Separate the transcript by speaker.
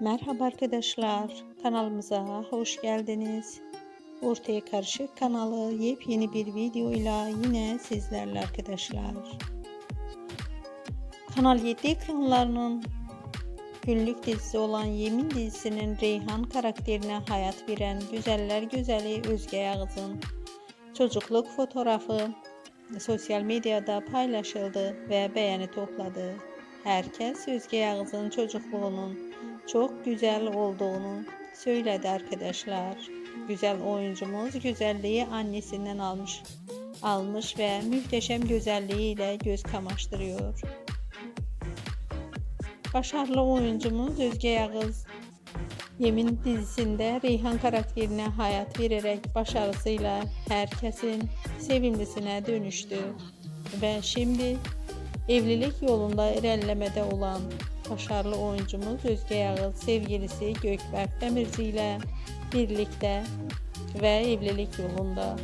Speaker 1: Merhaba arkadaşlar, kanalımıza hoş geldiniz. Ortaya Karışık kanalı yepyeni bir videoyla yine sizlerle arkadaşlar. Kanal 7 ekranlarının günlük dizisi olan Yemin dizisinin Reyhan karakterine hayat veren güzeller güzeli Özge Yağız'ın çocukluk fotoğrafı sosyal medyada paylaşıldı ve beğeni topladı. Herkes Özge Yağız'ın çocukluğunun çok güzel olduğunu söyledi arkadaşlar. Güzel oyuncumuz güzelliği annesinden almış almış ve muhteşem güzelliğiyle göz kamaştırıyor. Başarılı oyuncumuz Özge Yağız Yemin dizisinde Reyhan karakterine hayat vererek başarısıyla herkesin sevimlisine dönüştü. Ve şimdi evlilik yolunda ilerlemede olan başarılı oyuncumuz Özge Yağız sevgilisi Gökberk Demirci ile birlikte ve evlilik yolunda